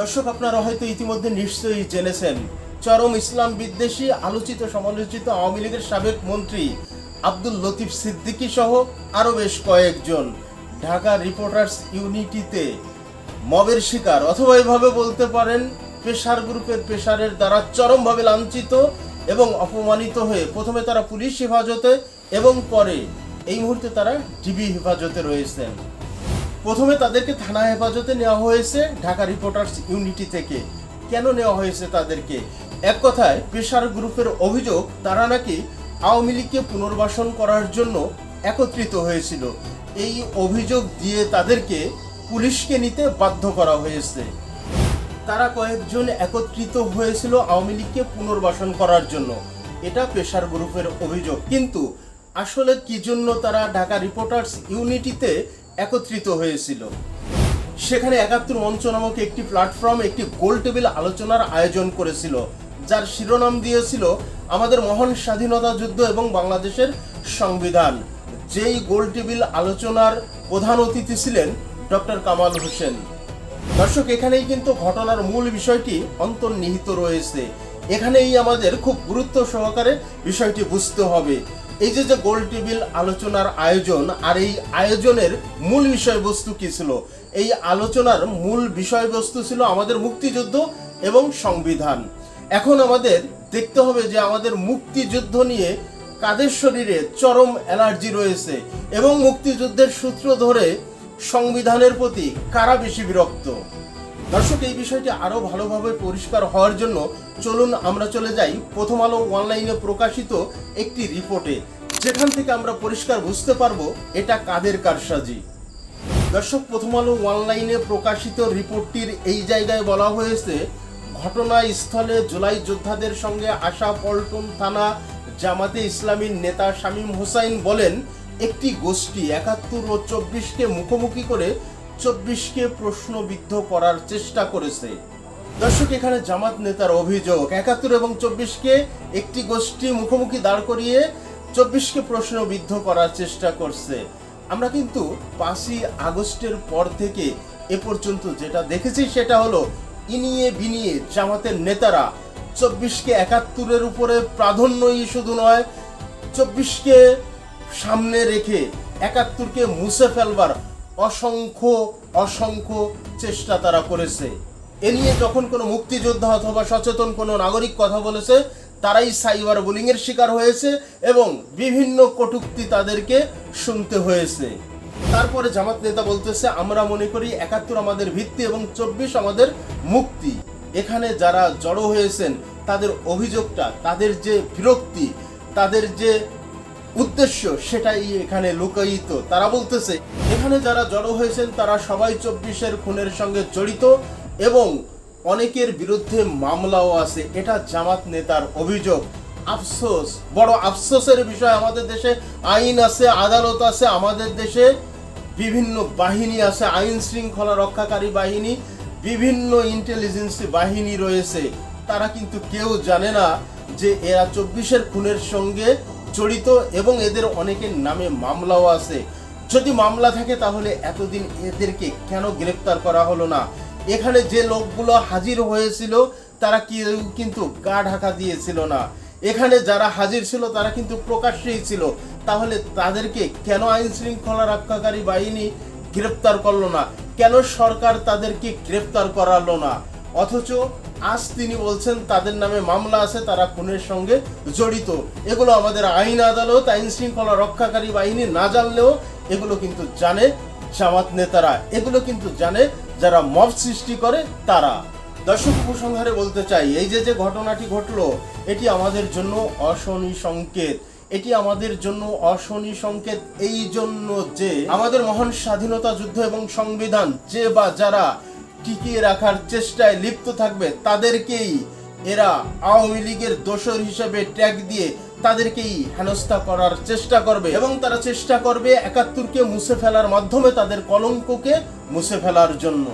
দর্শক, আপনারা হয়তো ইতিমধ্যে নিশ্চয়ই জেনেছেন, চরম ইসলাম বিদ্বেষী, আলোচিত, সমালোচিত আওয়ামী লীগের সাবেক মন্ত্রী আব্দুল লতিফ সিদ্দিকী সহ আরও বেশ কয়েকজন ঢাকা রিপোর্টার্স ইউনিটিতে মবের শিকার। অথবা এভাবে বলতে পারেন, পেশার গ্রুপের পেশারের দ্বারা চরমভাবে লাঞ্ছিত এবং অপমানিত হয়ে প্রথমে তারা পুলিশ হেফাজতে এবং পরে এই মুহূর্তে তারা ডিবি হেফাজতে রয়েছেন। প্রথমে তাদেরকে থানা হেফাজতে নেওয়া হয়েছে, ঢাকা রিপোর্টার্স ইউনিটি থেকে। কেন নেওয়া হয়েছে তাদেরকে? এক কথায়, পেশার গ্রুপের অভিযোগ, তারা নাকি আওয়ামী লীগকে পুনর্বাসন করার জন্য একত্রিত হয়েছিল। এই অভিযোগ দিয়ে তাদেরকে পুলিশকে নিতে বাধ্য করা হয়েছে। তারা কয়েকজন একত্রিত হয়েছিল আওয়ামী লীগকে পুনর্বাসন করার জন্য। এটা পেশার গ্রুপের অভিযোগ। কিন্তু আসলে কি জন্য তারা ঢাকা রিপোর্টার্স ইউনিটিতে একত্রিত হয়েছিল। সেখানে একাত্তর মঞ্চ নামক একটি প্ল্যাটফর্ম একটি গোল টেবিল আলোচনার আয়োজন করেছিল, যার শিরোনাম দিয়েছিল আমাদের মহান স্বাধীনতা যুদ্ধ এবং বাংলাদেশের সংবিধান। যেই গোল টেবিল আলোচনার প্রধান অতিথি ছিলেন ডক্টর কামাল হোসেন। দর্শক, এখানেই কিন্তু ঘটনার মূল বিষয়টি অন্তর্নিহিত রয়েছে। এখানেই আমাদের খুব গুরুত্ব সহকারে বিষয়টি বুঝতে হবে। এই যে যে গোল টেবিল আলোচনার আয়োজন আর এই আয়োজনের মূল বিষয়বস্তু কি ছিল? এই আলোচনার মূল বিষয়বস্তু ছিল আমাদের মুক্তিযুদ্ধ এবং সংবিধান। এখন আমাদের দেখতে হবে যে আমাদের মুক্তিযুদ্ধ নিয়ে কাদের শরীরে চরম অ্যালার্জি রয়েছে এবং মুক্তিযুদ্ধের সূত্র ধরে সংবিধানের প্রতি কারা বেশি বিরক্ত? দর্শক, এই বিষয়টি আরও ভালোভাবে পরিষ্কার হওয়ার জন্য চলুন আমরা চলে যাই প্রথম আলো অনলাইনে প্রকাশিত একটি রিপোর্টে। যেখান থেকে আমরা পরিষ্কার বুঝতে পারব এটা কাদের কারসাজি। দর্শক, প্রথম আলো অনলাইনে প্রকাশিত রিপোর্টটির এই জায়গায় বলা হয়েছে, ঘটনাস্থলে জুলাই যোদ্ধাদের সঙ্গে আসা পল্টন থানা জামাতে ইসলামীর নেতা শামীম হোসাইন বলেন, একটি গোষ্ঠী একাত্তর ও চব্বিশকে মুখোমুখি করে চব্বিশকে প্রশ্নবিদ্ধ করার চেষ্টা করেছে। দর্শক, এখানে জামাত নেতার অভিযোগ। একাত্তর এবং চব্বিশকে একটি গোষ্ঠী মুখোমুখি দাঁড় করিয়ে চব্বিশকে প্রশ্নবিদ্ধ করার চেষ্টা করছে। আমরা কিন্তু পাঁচই আগস্টের পর থেকে এ পর্যন্ত যেটা দেখেছি সেটা হলো ইনিয়ে বিনিয়ে জামাতের নেতারা চব্বিশকে একাত্তরের উপরে প্রাধান্যই শুধু নয়, চব্বিশকে সামনে রেখে একাত্তরকে মুছে ফেলবার অসংখ্য অসংখ্য চেষ্টা তারা করেছে। এ নিয়ে যখন কোনো মুক্তিযোদ্ধা অথবা সচেতন কোনো নাগরিক কথা বলেছে, তারাই সাইবার বুলিংয়ের শিকার হয়েছে এবং বিভিন্ন কটূক্তি তাদেরকে শুনতে হয়েছে। তারপরে জামাত নেতা বলতেছে, আমরা মনে করি একাত্তর আমাদের ভিত্তি এবং চব্বিশ আমাদের মুক্তি। এখানে যারা জড়ো হয়েছেন, তাদের অভিযোগটা, তাদের যে বিরক্তি, তাদের যে উদ্দেশ্য সেটাই এখানে লুকায়িত। তারা বলতেছে, এখানে যারা জড়ো হয়েছেন, তারা সবাই চব্বিশের খুনের সঙ্গে জড়িত এবং অনেকের বিরুদ্ধে মামলাও আছে। এটা জামাত নেতার অভিযোগ। আফসোস, বড় আফসোসের বিষয় আমাদের দেশে। আইন আছে, আদালত আছে, আমাদের দেশে বিভিন্ন বাহিনী আছে, আইন শৃঙ্খলা রক্ষাকারী বাহিনী, বিভিন্ন ইন্টেলিজেন্সি বাহিনী রয়েছে। তারা কিন্তু কেউ জানে না যে এরা চব্বিশের খুনের সঙ্গে জড়িত এবং এদের অনেকের নামে মামলাও আছে। যদি মামলা থাকে তাহলে এতদিন এদেরকে কেন গ্রেপ্তার করা হলো না? এখানে যে লোকগুলো হাজির হয়েছিল, তারা কেউ কিন্তু গা ঢাকা দিয়েছিল না। এখানে যারা হাজির ছিল, তারা কিন্তু প্রকাশ্যেই ছিল। তাহলে তাদেরকে কেন আইন শৃঙ্খলা রক্ষাকারী বাহিনী গ্রেপ্তার করল না? কেন সরকার তাদেরকে গ্রেপ্তার করালো না? অথচ আজ তিনি বলছেন, তাদের নামে মামলা আছে, তারা খুনের সঙ্গে জড়িত। এগুলো আমাদের আইন আদালত, আইন শৃঙ্খলা রক্ষাকারী বাহিনী না জানলেও এগুলো কিন্তু জানে জামাত নেতারা। এগুলো কিন্তু জানে যারা মব সৃষ্টি করে তারা। দর্শক, উপসংহারে বলতে চাই, এই যে যে ঘটনাটি ঘটলো, এটি আমাদের জন্য অশনি সংকেত। এটি আমাদের জন্য অশনি সংকেত এই জন্য যে আমাদের মহান স্বাধীনতা যুদ্ধ এবং সংবিধান যে বা যারা টিকিয়ে রাখার চেষ্টায় লিপ্ত থাকবে তাদেরকেই। এরা আওয়ামী লীগের দোষর হিসেবে ট্যাগ দিয়ে তাদেরকেই হেনস্থা করার চেষ্টা করবে এবং তারা চেষ্টা করবে একাত্তরকে মুছে ফেলার মাধ্যমে তাদের কলঙ্ককে মুছে ফেলার জন্য।